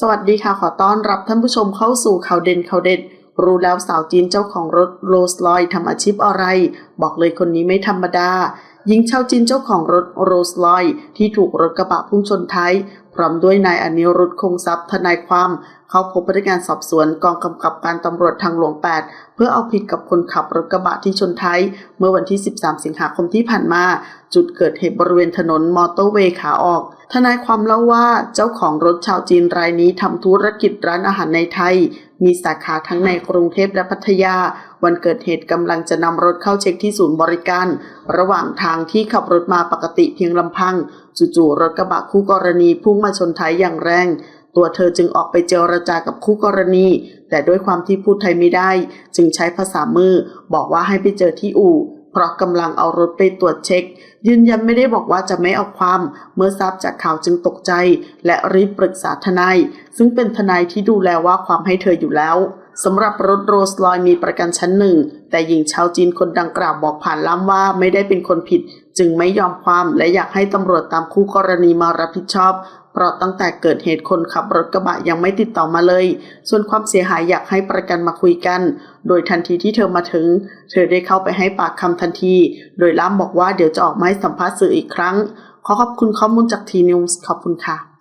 สวัสดีค่ะ ขอต้อนรับท่านผู้ชมเข้าสู่ข่าวเด่นข่าวเด็ด รู้แล้วสาวจีนเจ้าของรถโรลส์รอยทำอาชีพอะไร บอกเลยคนนี้ไม่ธรรมดาหญิงชาวจีนเจ้าของรถโรลส์รอยที่ถูกรถกระบะพุ่งชนท้าย พร้อมด้วยนายอนิรุทธคงทรัพย์ทนายความ เข้าพบพนักงานสอบสวนกองกำกับการตำรวจทางหลวง 8 เพื่อเอาผิดกับคนขับรถกระบะที่ชนท้ายเมื่อวันที่ 13 สิงหาคมที่ผ่านมา จุดเกิดเหตุบริเวณถนนมอเตอร์เวย์ขาออก ทนายความเล่าว่าเจ้าของรถชาวจีนรายนี้ทำธุรกิจร้านอาหารในไทย มีสาขาทั้งในกรุงเทพและพัทยา วันเกิดเหตุกำลังจะนำรถเข้าเช็คที่ศูนย์บริการ ระหว่างทางที่ขับรถมาปกติเพียงลำพัง จู่ๆรถกระบะคู่กรณีพุ่งมาชนท้ายอย่างแรง ตัวเธอจึงออกไปเจรจากับคู่กรณี แต่ด้วยความที่พูดไทยไม่ได้ จึงใช้ภาษามือ บอกว่าให้ไปเจอที่อู่เพราะกำลังเอารถไปตรวจเช็ค ยืนยันไม่ได้บอกว่าจะไม่เอาความ เมื่อทราบจากข่าวจึงตกใจ และรีบปรึกษาทนาย ซึ่งเป็นทนายที่ดูแลว่าความให้เธออยู่แล้วสำหรับรถโรลส์รอยมีประกันชั้นหนึ่ง แต่หญิงชาวจีนคนดังกล่าวบอกผ่านล่ามว่าไม่ได้เป็นคนผิด จึงไม่ยอมความและอยากให้ตำรวจตามคู่กรณีมารับผิดชอบ เพราะตั้งแต่เกิดเหตุคนขับรถกระบะยังไม่ติดต่อมาเลย ส่วนความเสียหายอยากให้ประกันมาคุยกัน โดยทันทีที่เธอมาถึง เธอได้เข้าไปให้ปากคำทันที โดยล่ามบอกว่าเดี๋ยวจะออกมาให้สัมภาษณ์สื่ออีกครั้ง ขอขอบคุณข้อมูลจากทีนิวส์ขอบคุณค่ะ